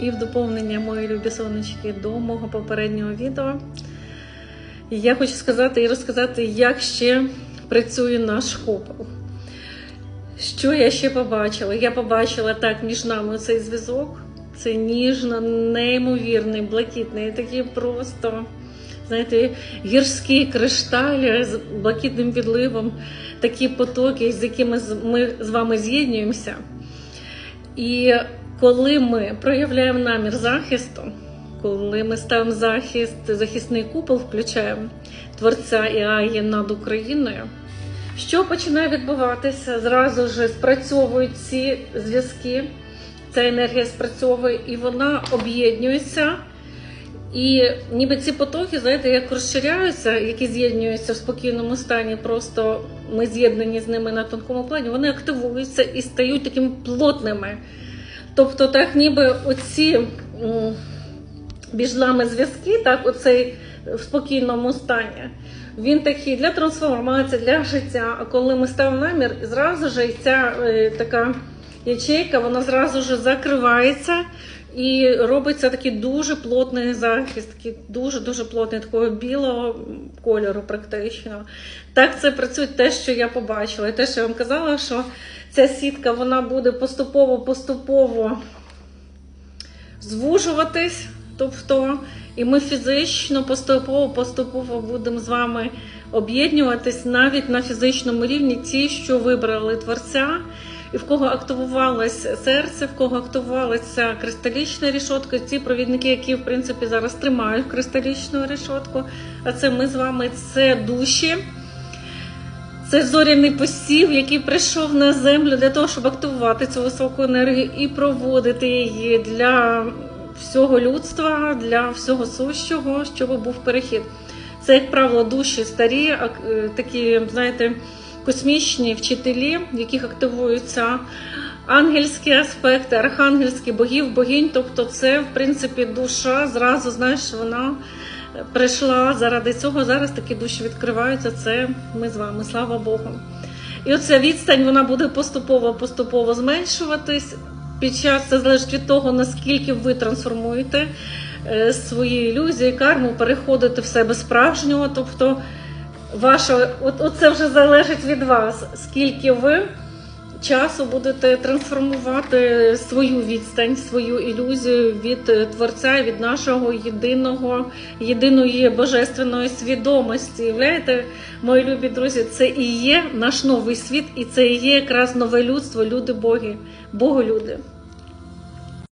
І в доповнення мої любі сонечки до мого попереднього відео. Я хочу сказати і розказати, як ще працює наш купол. Що я ще побачила? Я побачила так між нами цей зв'язок. Це ніжно, неймовірний, блакитний, такий просто, знаєте, гірські кришталі з блакитним підливом, такі потоки, з якими ми з вами з'єднуємося. І коли ми проявляємо намір захисту, коли ми ставимо захист, захисний купол, включаємо Творця і над Україною, що починає відбуватися? Зразу ж спрацьовують ці зв'язки, ця енергія спрацьовує і вона об'єднується. І ніби ці потоки, знаєте, як розширяються, які з'єднуються в спокійному стані, просто ми з'єднані з ними на тонкому плані, вони активуються і стають такими плотними. Тобто, так ніби оці біжлами зв'язки, так, оцей в спокійному стані, він такий для трансформації, для життя. А коли ми ставимо намір, зразу ж ця е, така ячейка, вона зразу ж закривається. І робиться такий дуже плотний захист, такий дуже-дуже плотний, такого білого кольору, практично. Так це працює те, що я побачила. І те, що я вам казала, що ця сітка вона буде поступово-поступово звужуватись. Тобто, і ми фізично поступово-поступово будемо з вами об'єднуватись навіть на фізичному рівні, ті, що вибрали творця, і в кого активувалось серце, в кого активувалася кристалічна рішотка, ці провідники, які в принципі зараз тримають кристалічну рішотку. А це ми з вами це душі. Це зоряний посів, який прийшов на землю для того, щоб активувати цю високу енергію і проводити її для всього людства, для всього сущого, щоб був перехід. Це, як правило, душі старі, е, такі, знаєте, космічні вчителі, в яких активуються ангельські аспекти, архангельські богів, богинь. Тобто, це, в принципі, душа зразу, знаєш, вона прийшла заради цього. Зараз такі душі відкриваються. Це ми з вами, слава Богу. І оця відстань вона буде поступово-поступово зменшуватись. Під час це залежить від того, наскільки ви трансформуєте е, свої ілюзії, карму, переходите в себе справжнього. Тобто, ваша, от, от це вже залежить від вас, скільки ви часу будете трансформувати свою відстань, свою ілюзію від е, творця, від нашого єдиного, єдиної божественної свідомості. Являєте, мої любі друзі, це і є наш новий світ, і це і є якраз нове людство, люди боги, боголюди.